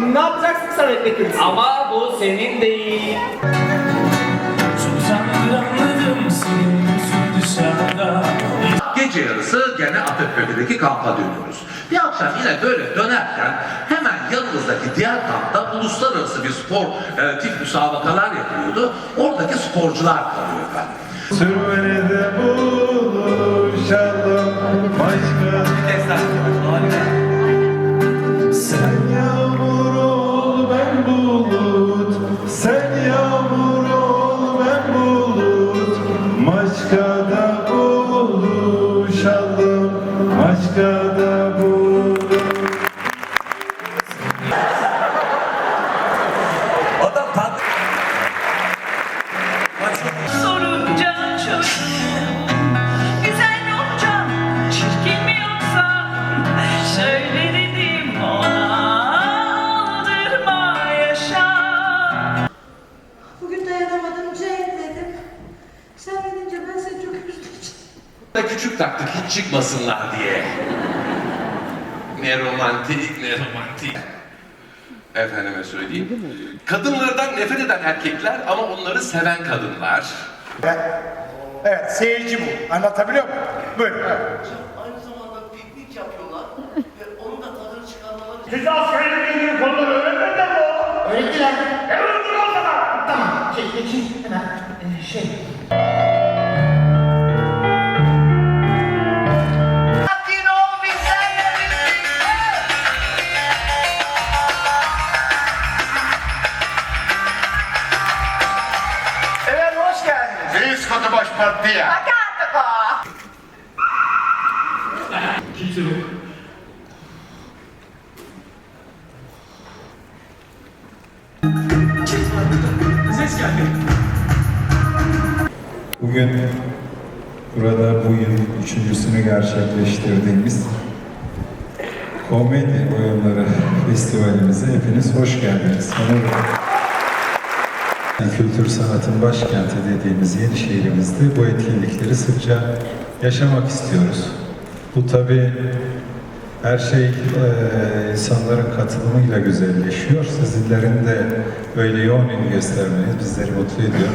Ne yapacaksın sen ekmek Ama bu senin değil. Gece yarısı gene Ataköy'deki kampa dönüyoruz. Bir akşam yine böyle dönerken hemen yanımızdaki diğer kampta uluslararası bir spor e, tip müsabakalar yapıyordu. Oradaki sporcular kalıyor efendim. Da küçük taktık hiç çıkmasınlar diye. Ne romantik, ne romantik. Efendime söyleyeyim. Kadınlardan nefret eden erkekler ama onları seven kadınlar. Evet, seyirci bu. Anlatabiliyor muyum? Buyurun. aynı zamanda piknik yapıyorlar ve onun da tadını çıkarmaları için Siz askerlik ilgili konuları öğrenmedin mi o? Öğrettiler. E öğrettin o zaman. Tamam, şey, geçin hemen. Ee, şey. Hoş geldiniz. Reis Katı Baş Parti'ye. Bugün burada bu yıl üçüncüsünü gerçekleştirdiğimiz Komedi Oyunları Festivalimize hepiniz hoş geldiniz. Sanırım Kültür sanatın başkenti dediğimiz Yenişehir'imizde bu etkinlikleri sıkça yaşamak istiyoruz. Bu tabii her şey eee, insanların katılımıyla güzelleşiyor. Sizlerin de böyle yoğun ilgi göstermeniz bizleri mutlu ediyor.